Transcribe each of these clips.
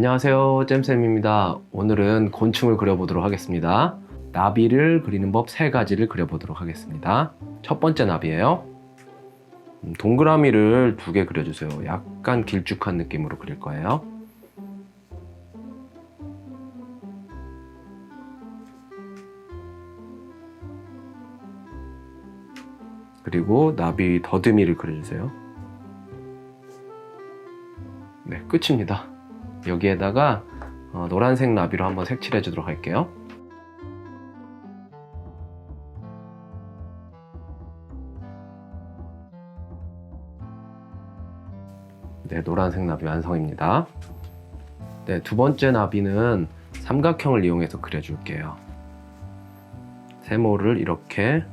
안녕하세요. 잼쌤입니다. 오늘은 곤충을 그려보도록 하겠습니다. 나비를 그리는 법 세 가지를 그려보도록 하겠습니다. 첫 번째 나비예요. 음, 동그라미를 두 개 그려주세요. 약간 길쭉한 느낌으로 그릴 거예요. 그리고 나비 더듬이를 그려주세요. 네 끝입니다 여기에다가 어, 노란색 나비로 한번 색칠해 주도록 할게요. 네, 노란색 나비 완성입니다. 네, 두 번째 나비는 삼각형을 이용해서 그려줄게요. 세모를 이렇게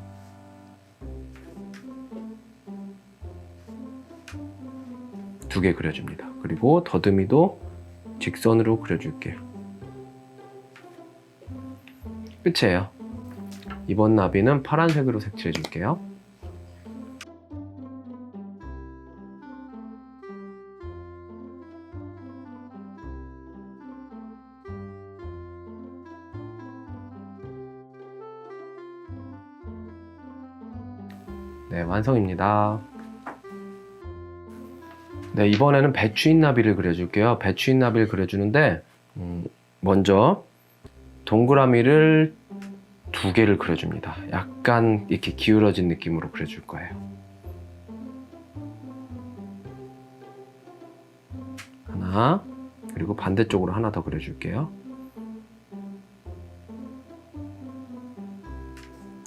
두 개 그려줍니다. 그리고 더듬이도 직선으로 그려줄게요. 끝이에요. 이번 나비는 파란색으로 색칠해 줄게요. 네, 완성입니다. 네, 이번에는 배추인 나비를 그려줄게요. 배추인 나비를 그려주는데, 음, 먼저 동그라미를 두 개를 그려줍니다. 약간 이렇게 기울어진 느낌으로 그려줄 거예요. 하나, 그리고 반대쪽으로 하나 더 그려줄게요.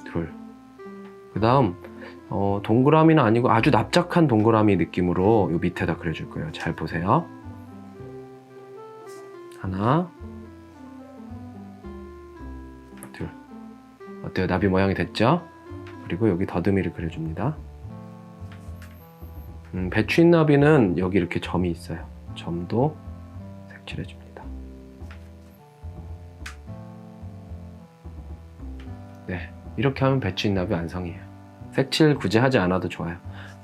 둘. 그 다음, 어, 동그라미는 아니고 아주 납작한 동그라미 느낌으로 요 밑에다 그려줄 거예요. 잘 보세요. 하나, 둘. 어때요? 나비 모양이 됐죠? 그리고 여기 더듬이를 그려줍니다. 음, 배추인 나비는 여기 이렇게 점이 있어요. 점도 색칠해줍니다. 네, 이렇게 하면 배추인 나비 완성이에요. 색칠 굳이 하지 않아도 좋아요.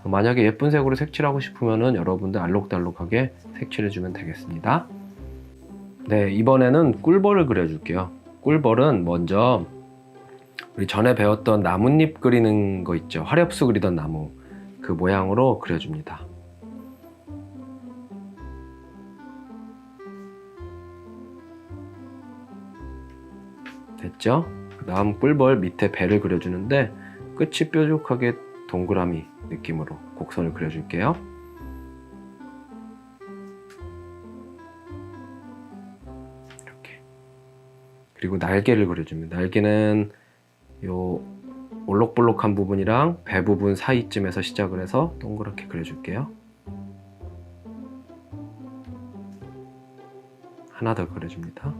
만약에 예쁜 색으로 색칠하고 싶으면은 여러분들 알록달록하게 색칠해주면 되겠습니다. 네, 이번에는 꿀벌을 그려줄게요. 꿀벌은 먼저 우리 전에 배웠던 나뭇잎 그리는 거 있죠. 화렵수 그리던 나무 그 모양으로 그려줍니다. 됐죠? 그 다음 꿀벌 밑에 배를 그려주는데 끝이 뾰족하게 동그라미 느낌으로 곡선을 그려줄게요. 이렇게. 그리고 날개를 그려줍니다. 날개는 요 올록볼록한 부분이랑 배 부분 사이쯤에서 시작을 해서 동그랗게 그려줄게요. 하나 더 그려줍니다.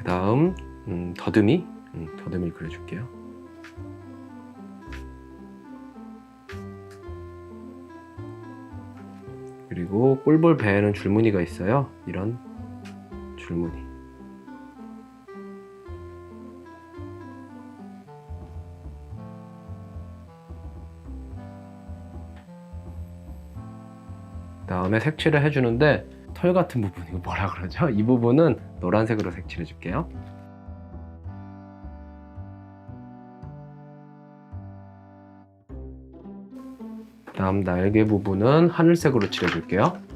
그 다음 음, 더듬이 음, 더듬이를 그려줄게요. 그리고 꿀벌 배에는 줄무늬가 있어요. 이런 줄무늬. 다음에 색칠을 해주는데 털 같은 부분 이거 뭐라 그러죠? 이 부분은 노란색으로 색칠해 줄게요. 다음 날개 부분은 하늘색으로 칠해줄게요.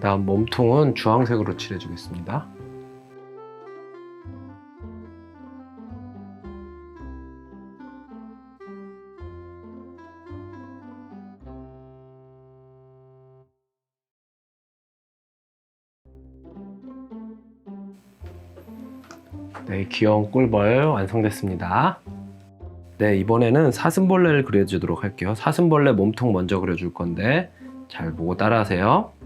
다음 몸통은 주황색으로 칠해주겠습니다. 네, 귀여운 꿀벌 완성됐습니다. 네, 이번에는 사슴벌레를 그려주도록 할게요. 사슴벌레 몸통 먼저 그려줄 건데 잘 보고 따라하세요.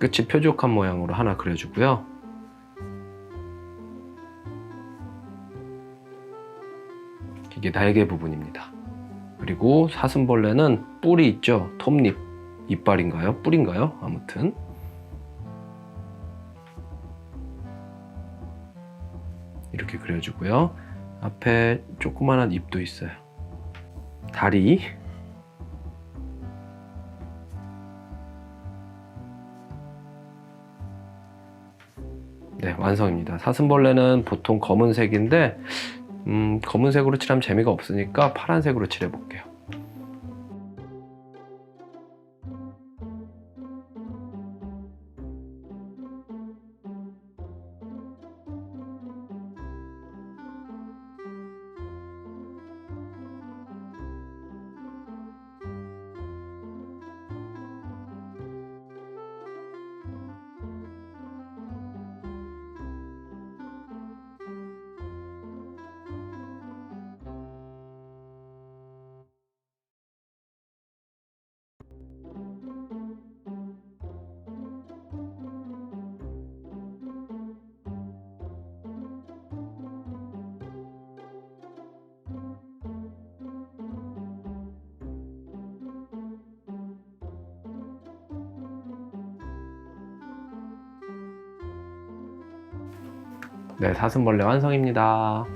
끝이 뾰족한 모양으로 하나 그려주고요. 이게 날개 부분입니다. 그리고 사슴벌레는 뿔이 있죠. 톱잎 이빨인가요? 뿔인가요? 아무튼 이렇게 그려주고요. 앞에 조그만한 입도 있어요. 다리 네, 완성입니다. 사슴벌레는 보통 검은색인데 음, 검은색으로 칠하면 재미가 없으니까 파란색으로 칠해 볼게요. 네, 사슴벌레 완성입니다.